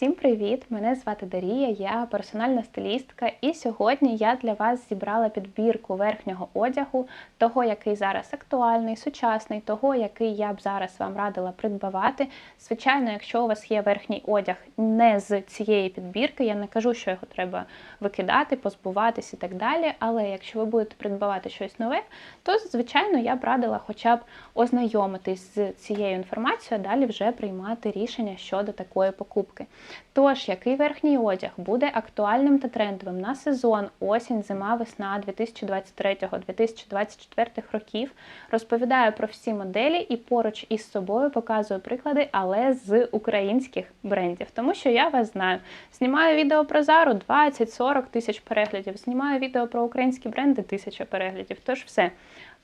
Всім привіт! Мене звати Дарія, я персональна стилістка, і сьогодні я для вас зібрала підбірку верхнього одягу, того, який зараз актуальний, сучасний, того, який я б зараз вам радила придбавати. Звичайно, якщо у вас є верхній одяг не з цієї підбірки, я не кажу, що його треба викидати, позбуватись і так далі. Але якщо ви будете придбавати щось нове, то звичайно я б радила хоча б ознайомитись з цією інформацією, а далі вже приймати рішення щодо такої покупки. Тож, який верхній одяг буде актуальним та трендовим на сезон осінь, зима, весна 2023-2024 років, розповідаю про всі моделі і поруч із собою показую приклади, але з українських брендів. Тому що я вас знаю. Знімаю відео про Зару 20-40 тисяч переглядів, знімаю відео про українські бренди тисяча переглядів. Тож все.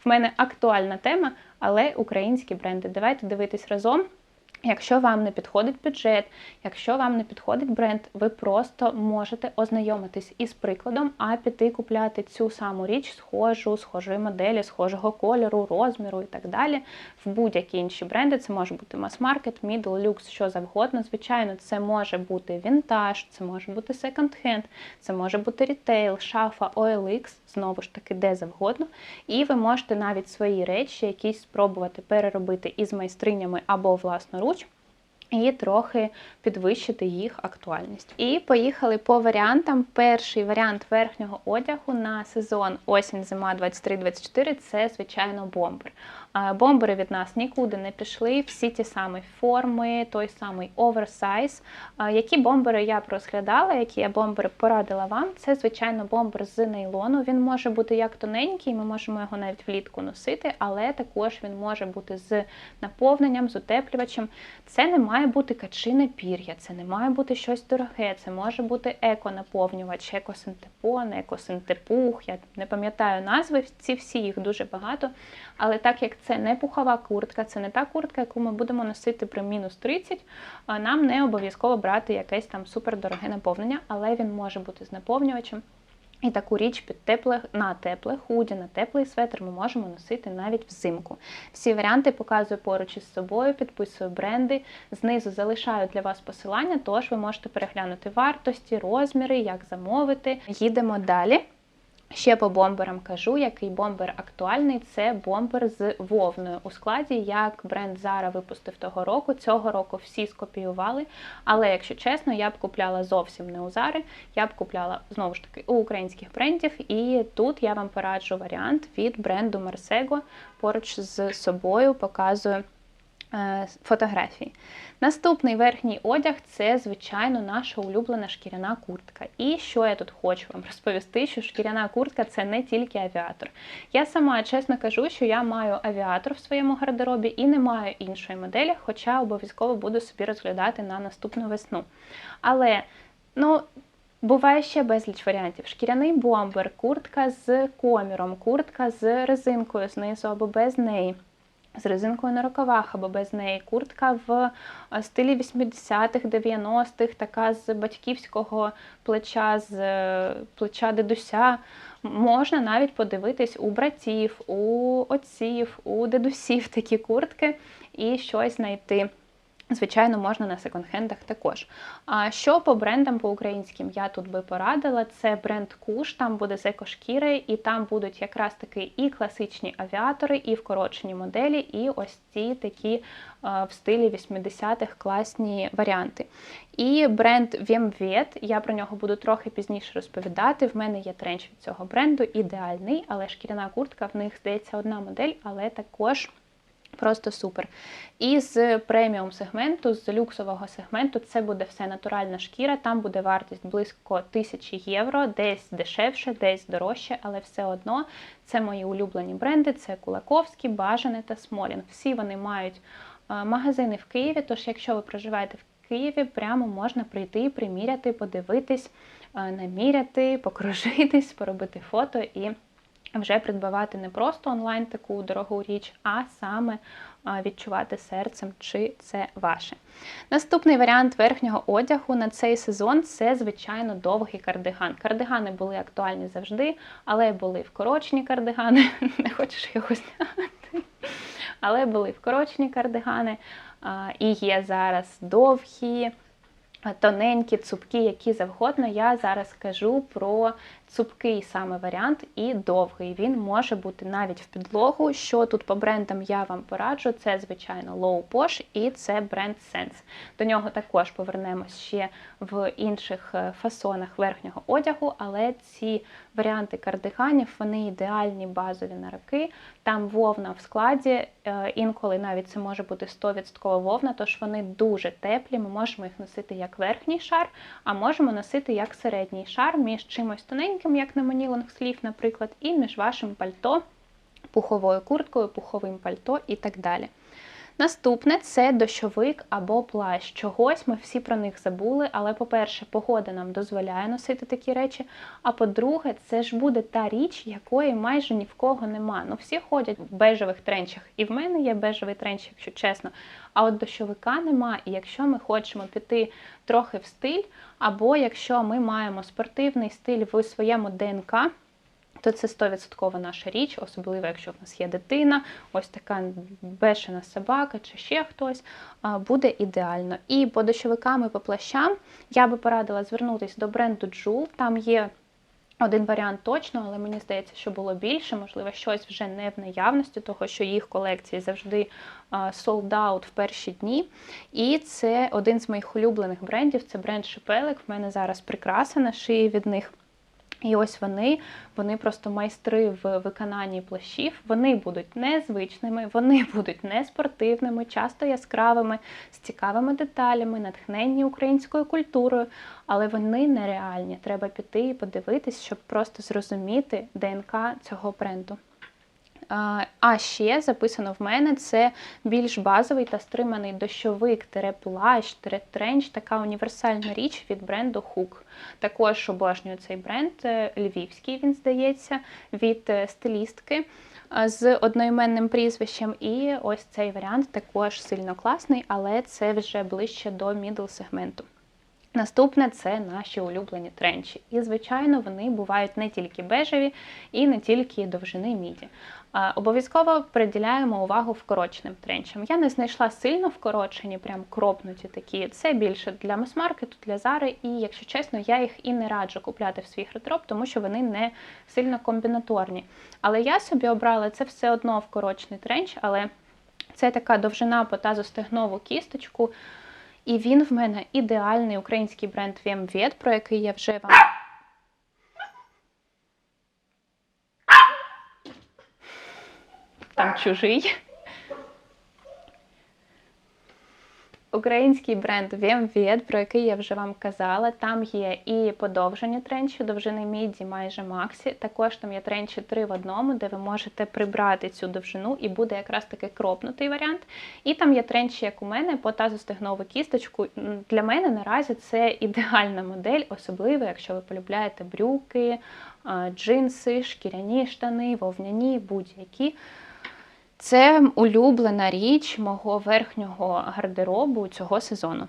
В мене актуальна тема, але українські бренди. Давайте дивитись разом. Якщо вам не підходить бюджет, якщо вам не підходить бренд, ви просто можете ознайомитись із прикладом, а піти купляти цю саму річ, схожу, схожої моделі, схожого кольору, розміру і так далі. В будь-які інші бренди. Це може бути мас-маркет, мідл, люкс, що завгодно. Звичайно, це може бути вінтаж, це може бути секонд-хенд, це може бути рітейл, шафа, OLX, знову ж таки, де завгодно. І ви можете навіть свої речі якісь спробувати переробити із майстринями або власноруч і трохи підвищити їх актуальність. І поїхали по варіантам. Перший варіант верхнього одягу на сезон осінь-зима 23-24 це, звичайно, бомбер. Бомбери від нас нікуди не пішли, всі ті самі форми, той самий оверсайз. Які бомбери я розглядала, які я бомбери порадила вам, це, звичайно, бомбер з нейлону. Він може бути як тоненький, ми можемо його навіть влітку носити, але також він може бути з наповненням, з утеплювачем. Це не має бути качине пір'я, це не має бути щось дороге, це може бути еко-наповнювач, екосинтепон, екосинтепух. Я не пам'ятаю назви, ці всі їх дуже багато. Але так як це не пухова куртка, це не та куртка, яку ми будемо носити при мінус 30, нам не обов'язково брати якесь там супердороге наповнення, але він може бути з наповнювачем. І таку річ під тепле, на тепле худі, на теплий светр ми можемо носити навіть взимку. Всі варіанти показую поруч із собою, підписую бренди. Знизу залишаю для вас посилання, тож ви можете переглянути вартості, розміри, як замовити. Їдемо далі. Ще по бомберам кажу, який бомбер актуальний це бомбер з вовною у складі, як бренд Zara випустив того року. Цього року всі скопіювали. Але, якщо чесно, я б купляла зовсім не у Zara, я б купляла знову ж таки у українських брендів. І тут я вам пораджу варіант від бренду Marsego. Поруч з собою показую. Е, фотографії. Наступний верхній одяг це, звичайно, наша улюблена шкіряна куртка. І що я тут хочу вам розповісти, що шкіряна куртка це не тільки авіатор. Я сама чесно кажу, що я маю авіатор в своєму гардеробі і не маю іншої моделі, хоча обов'язково буду собі розглядати на наступну весну. Але, ну. Буває ще безліч варіантів: шкіряний бомбер, куртка з коміром, куртка з резинкою знизу або без неї з резинкою на рукавах або без неї, куртка в е, стилі 80-х, 90-х, така з батьківського плеча, з е, плеча дедуся. Можна навіть подивитись у братів, у отців, у дедусів такі куртки і щось знайти. Звичайно, можна на секонд-хендах також. А що по брендам по українським я тут би порадила, це бренд Куш, там буде з і там будуть якраз таки і класичні авіатори, і вкорочені моделі, і ось ці такі в стилі 80-х класні варіанти. І бренд Vemvet, я про нього буду трохи пізніше розповідати. В мене є тренч від цього бренду, ідеальний, але шкіряна куртка в них здається одна модель, але також. Просто супер. І з преміум сегменту, з люксового сегменту, це буде все натуральна шкіра, там буде вартість близько 1000 євро, десь дешевше, десь дорожче, але все одно це мої улюблені бренди: це Кулаковський, Бажане та Смолін. Всі вони мають магазини в Києві. Тож, якщо ви проживаєте в Києві, прямо можна прийти, приміряти, подивитись, наміряти, покружитись, поробити фото і вже придбавати не просто онлайн таку дорогу річ, а саме відчувати серцем, чи це ваше. Наступний варіант верхнього одягу на цей сезон це, звичайно, довгий кардиган. Кардигани були актуальні завжди, але були вкорочені кардигани, не хочеш його зняти. Але були вкорочені кардигани, і є зараз довгі тоненькі, цупкі, які завгодно. Я зараз кажу про цупкий саме варіант і довгий. Він може бути навіть в підлогу. Що тут по брендам я вам пораджу, це, звичайно, Low Posh і це бренд Sense. До нього також повернемось ще в інших е, фасонах верхнього одягу, але ці варіанти кардиганів вони ідеальні базові на роки. Там вовна в складі, е, інколи навіть це може бути 100% вовна, тож вони дуже теплі. Ми можемо їх носити як верхній шар, а можемо носити як середній шар між чимось тоненьким, як на мені лонгслів, наприклад, і між вашим пальто, пуховою курткою, пуховим пальто і так далі. Наступне це дощовик або плащ. Чогось ми всі про них забули, але, по-перше, погода нам дозволяє носити такі речі. А по-друге, це ж буде та річ, якої майже ні в кого нема. Ну, всі ходять в бежевих тренчах. І в мене є бежевий тренч, якщо чесно. А от дощовика нема. І якщо ми хочемо піти трохи в стиль, або якщо ми маємо спортивний стиль в своєму ДНК то це 100% наша річ, особливо, якщо в нас є дитина, ось така бешена собака чи ще хтось, буде ідеально. І по дощовикам і по плащам я би порадила звернутися до бренду Joule, там є. Один варіант точно, але мені здається, що було більше, можливо, щось вже не в наявності, того що їх колекції завжди sold out в перші дні. І це один з моїх улюблених брендів це бренд Шепелик. В мене зараз прикраса на шиї від них. І ось вони, вони просто майстри в виконанні плащів. Вони будуть незвичними, вони будуть неспортивними, часто яскравими, з цікавими деталями, натхненні українською культурою, але вони нереальні. Треба піти і подивитись, щоб просто зрозуміти ДНК цього бренду. А ще записано в мене це більш базовий та стриманий дощовик, плащ, тренч, така універсальна річ від бренду Hook. Також обожнюю цей бренд, е, львівський, він здається, від е, стилістки е, з одноіменним прізвищем. І ось цей варіант також сильно класний, але це вже ближче до мідл сегменту. Наступне це наші улюблені тренчі. І, звичайно, вони бувають не тільки бежеві і не тільки довжини міді. Обов'язково приділяємо увагу вкороченим тренчам. Я не знайшла сильно вкорочені, прям кропнуті такі. Це більше для мас-маркету, для зари, і, якщо чесно, я їх і не раджу купляти в свій гардероб, тому що вони не сильно комбінаторні. Але я собі обрала це все одно вкорочений тренч, але це така довжина по тазостегнову кісточку. І він в мене ідеальний український бренд VMVet, про який я вже вам. Там чужий. Український бренд VMVet, про який я вже вам казала, там є і подовжені тренчі, довжини міді майже максі. Також там є тренчі 3 в одному, де ви можете прибрати цю довжину, і буде якраз таки кропнутий варіант. І там є тренчі, як у мене, по тазостегнову кісточку. Для мене наразі це ідеальна модель, особливо, якщо ви полюбляєте брюки, джинси, шкіряні штани, вовняні, будь-які. Це улюблена річ мого верхнього гардеробу цього сезону.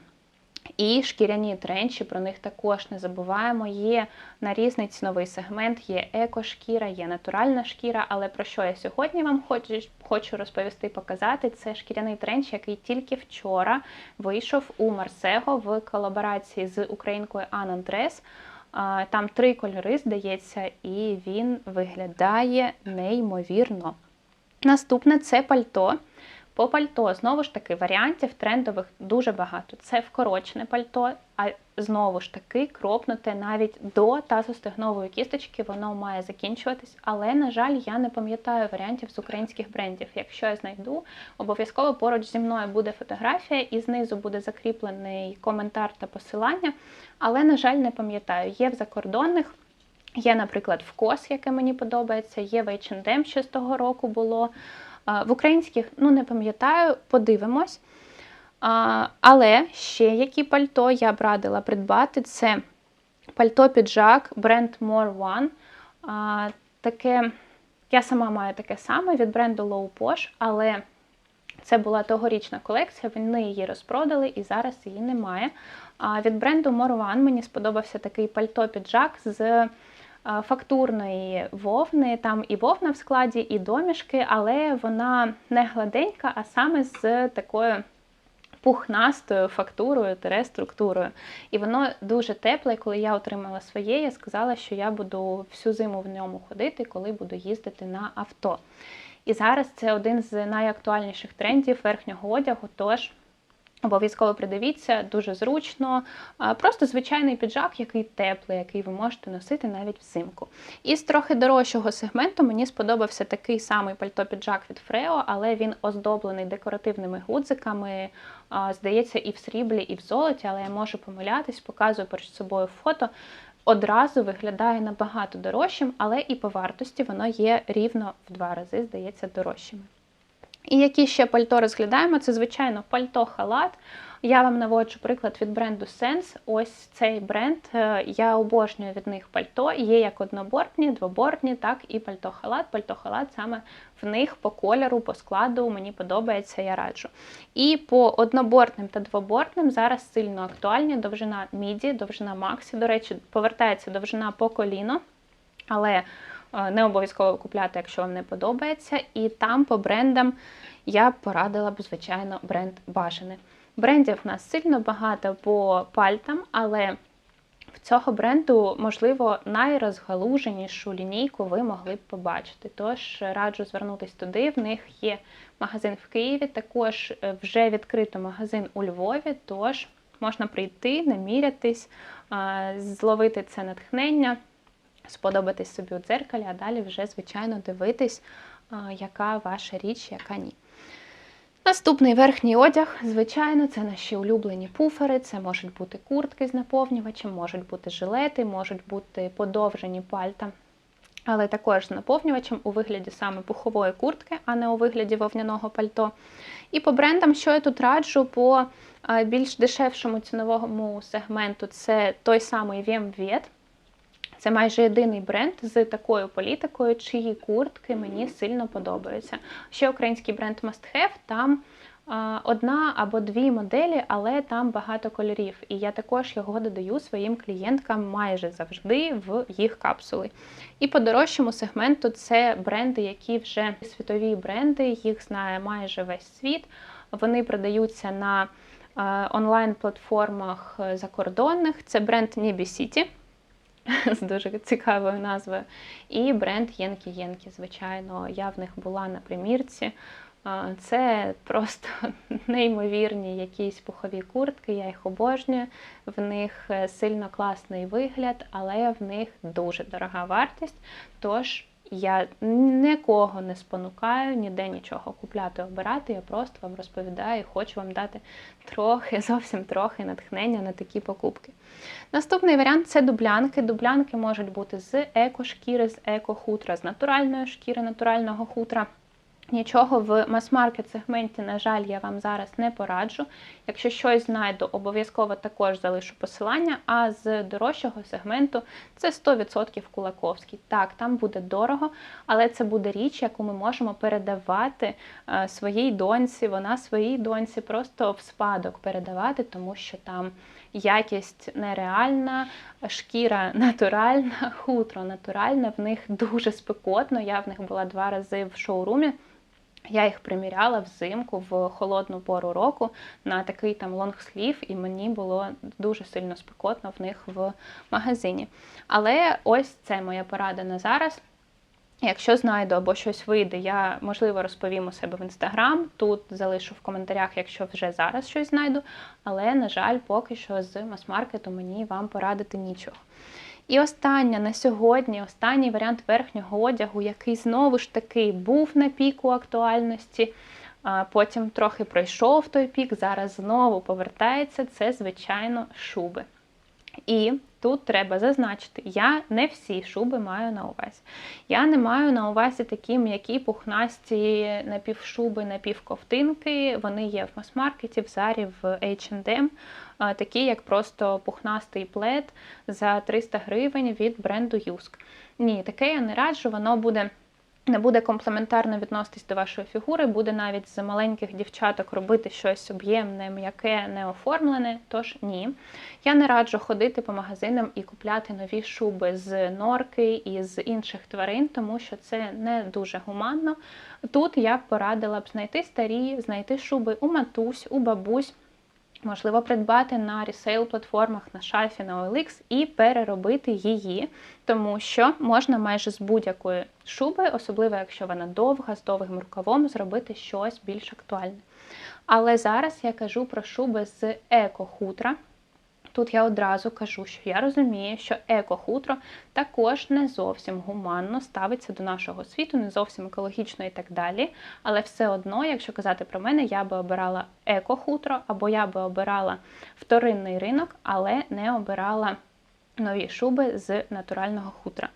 І шкіряні тренчі, про них також не забуваємо. Є на різний ціновий сегмент, є екошкіра, є натуральна шкіра. Але про що я сьогодні вам хочу розповісти показати, це шкіряний тренч, який тільки вчора вийшов у Марсего в колаборації з українкою Анандрес. Там три кольори, здається, і він виглядає неймовірно. Наступне це пальто. По пальто, знову ж таки, варіантів трендових дуже багато. Це вкорочене пальто, а знову ж таки, кропнуте навіть до тазостегнової кісточки, воно має закінчуватись. Але, на жаль, я не пам'ятаю варіантів з українських брендів. Якщо я знайду, обов'язково поруч зі мною буде фотографія, і знизу буде закріплений коментар та посилання. Але, на жаль, не пам'ятаю. Є в закордонних. Є, наприклад, вкос, яке мені подобається, є в H&M, що з того року було. В українських, ну не пам'ятаю, подивимось. Але ще які пальто я б радила придбати, це пальто-піджак бренд More One. Таке, Я сама маю таке саме від бренду Low Posh, але це була тогорічна колекція, вони її розпродали і зараз її немає. Від бренду More One мені сподобався такий пальто-піджак з фактурної вовни, там і вовна в складі, і домішки, але вона не гладенька, а саме з такою пухнастою фактурою структурою. І воно дуже тепле. Коли я отримала своє, я сказала, що я буду всю зиму в ньому ходити, коли буду їздити на авто. І зараз це один з найактуальніших трендів верхнього одягу. Тож Обов'язково придивіться, дуже зручно. Просто звичайний піджак, який теплий, який ви можете носити навіть взимку. Із трохи дорожчого сегменту мені сподобався такий самий пальто-піджак від Фрео, але він оздоблений декоративними гудзиками. Здається, і в сріблі, і в золоті, але я можу помилятись, показую перед собою фото. Одразу виглядає набагато дорожчим, але і по вартості воно є рівно в два рази, здається, дорожчими. І які ще пальто розглядаємо? Це, звичайно, пальто-халат. Я вам наводжу приклад від бренду Sense. Ось цей бренд. е, Я обожнюю від них пальто. Є як однобортні, двобортні, так і пальто-халат. Пальто-халат саме в них по кольору, по складу мені подобається, я раджу. І по однобортним та двобортним зараз сильно актуальні довжина міді, довжина максі. До речі, повертається довжина по коліно, але не обов'язково купляти, якщо вам не подобається. І там по брендам я порадила б, звичайно, бренд бажаний. Брендів у нас сильно багато по пальтам, але в цього бренду, можливо, найрозгалуженішу лінійку ви могли б побачити. Тож раджу звернутися туди. В них є магазин в Києві, також е, вже відкрито магазин у Львові. Тож можна прийти, намірятись, зловити це натхнення, сподобатись собі у дзеркалі, а далі вже, звичайно, дивитись, яка ваша річ, яка ні. Наступний верхній одяг, звичайно, це наші улюблені пуфери, це можуть бути куртки з наповнювачем, можуть бути жилети, можуть бути подовжені пальта, але також з наповнювачем у вигляді саме пухової куртки, а не у вигляді вовняного пальто. І по брендам, що я тут раджу, по більш дешевшому ціновому сегменту, це той самий VMVet. Це майже єдиний бренд з такою політикою, чиї куртки мені сильно подобаються. Ще український бренд Must Have, там одна або дві моделі, але там багато кольорів. І я також його додаю своїм клієнткам майже завжди в їх капсули. І по дорожчому сегменту це бренди, які вже світові бренди, їх знає майже весь світ. Вони продаються на е, онлайн-платформах е, закордонних. Це бренд Nibby City з дуже цікавою назвою. І бренд Єнкі Єнкі, звичайно, я в них була на примірці. Це просто неймовірні якісь пухові куртки, я їх обожнюю. В них е, сильно класний вигляд, але в них дуже дорога вартість. Тож я нікого не спонукаю, ніде нічого купляти, обирати. Я просто вам розповідаю і хочу вам дати трохи, зовсім трохи натхнення на такі покупки. Наступний варіант це дублянки. Дублянки можуть бути з еко-шкіри, з еко-хутра, з натуральної шкіри, натурального хутра. Нічого в мас-маркет сегменті, на жаль, я вам зараз не пораджу. Якщо щось знайду, обов'язково також залишу посилання. А з дорожчого сегменту це 100% кулаковський. Так, там буде дорого, але це буде річ, яку ми можемо передавати е, своїй доньці. Вона своїй доньці просто в спадок передавати, тому що там якість нереальна, шкіра натуральна, хутро натуральне. В них дуже спекотно. Я в них була два рази в шоурумі. Я їх приміряла взимку в холодну пору року на такий там лонгслів, і мені було дуже сильно спекотно в них в магазині. Але ось це моя порада на зараз. Якщо знайду або щось вийде, я можливо розповім у себе в інстаграм. Тут залишу в коментарях, якщо вже зараз щось знайду. Але, на жаль, поки що з мас-маркету мені вам порадити нічого. І остання на сьогодні, останній варіант верхнього одягу, який знову ж таки був на піку актуальності, потім трохи пройшов той пік, зараз знову повертається, це, звичайно, шуби. І тут треба зазначити, я не всі шуби маю на увазі. Я не маю на увазі такі м'які пухнасті напівшуби, напівковтинки. Вони є в мас-маркеті, в Зарі, в H&M, такі як просто пухнастий плед за 300 гривень від бренду Юск. Ні, таке я не раджу, воно буде. Не буде комплементарно відноситись до вашої фігури, буде навіть з маленьких дівчаток робити щось об'ємне, м'яке, не оформлене. Тож ні. Я не раджу ходити по магазинам і купляти нові шуби з норки і з інших тварин, тому що це не дуже гуманно. Тут я б порадила б знайти старі, знайти шуби у матусь, у бабусь. Можливо, придбати на ресейл-платформах на шафі на OLX і переробити її, тому що можна майже з будь-якої шуби, особливо якщо вона довга, з довгим рукавом, зробити щось більш актуальне. Але зараз я кажу про шуби з еко-хутра. Тут я одразу кажу, що я розумію, що еко-хутро також не зовсім гуманно ставиться до нашого світу, не зовсім екологічно і так далі. Але все одно, якщо казати про мене, я би обирала еко-хутро, або я би обирала вторинний ринок, але не обирала нові шуби з натурального хутра.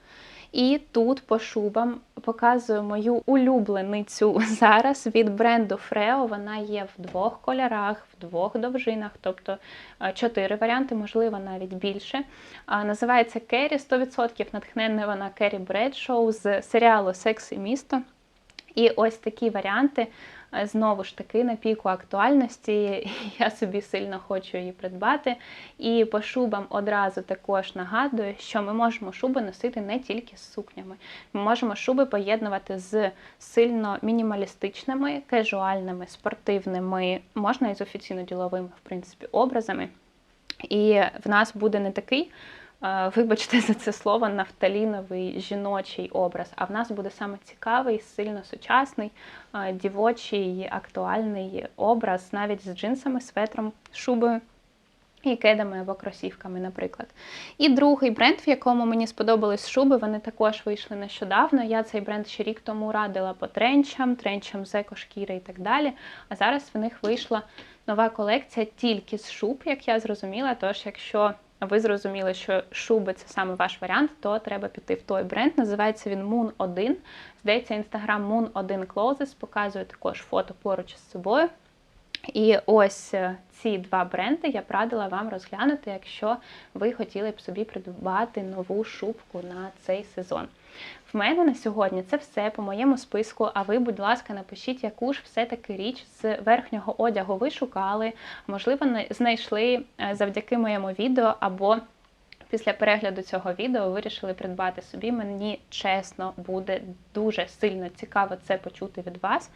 І тут по шубам показую мою улюбленицю зараз від бренду Freo. Вона є в двох кольорах, в двох довжинах, тобто е, чотири варіанти, можливо, навіть більше. Називається Керрі 100%. Натхненна вона Керрі Бредшоу з серіалу Секс і місто. І ось такі варіанти знову ж таки на піку актуальності. Я собі сильно хочу її придбати. І по шубам одразу також нагадую, що ми можемо шуби носити не тільки з сукнями. Ми можемо шуби поєднувати з сильно мінімалістичними, кежуальними, спортивними, можна і з офіційно-діловими, в принципі, образами. І в нас буде не такий вибачте за це слово, нафталіновий жіночий образ. А в нас буде саме цікавий, сильно сучасний, дівочий, актуальний образ, навіть з джинсами, светром, шубою. І кедами або кросівками, наприклад. І другий бренд, в якому мені сподобались шуби, вони також вийшли нещодавно. Я цей бренд ще рік тому радила по тренчам, тренчам з екошкіри і так далі. А зараз в них вийшла нова колекція тільки з шуб, як я зрозуміла. Тож, якщо ви зрозуміли, що шуби це саме ваш варіант, то треба піти в той бренд. Називається він Moon 1. Здається, інстаграм Moon 1 Closes показує також фото поруч із собою. І ось е, ці два бренди я б радила вам розглянути, якщо ви хотіли б собі придбати нову шубку на цей сезон. В мене на сьогодні це все по моєму списку. А ви, будь ласка, напишіть, яку ж все-таки річ з верхнього одягу ви шукали, можливо, знайшли е, завдяки моєму відео або після перегляду цього відео вирішили придбати собі. Мені чесно буде дуже сильно цікаво це почути від вас.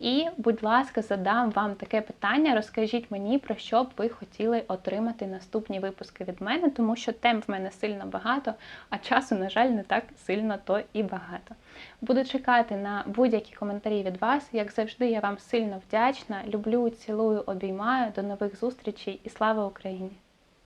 І, будь ласка, задам вам таке питання. Розкажіть мені, про що б ви хотіли отримати наступні випуски від мене, тому що тем в мене сильно багато, а часу, на жаль, не так сильно то і багато. Буду чекати на будь-які коментарі від вас. Як завжди, я вам сильно вдячна. Люблю, цілую, обіймаю. До нових зустрічей і слава Україні!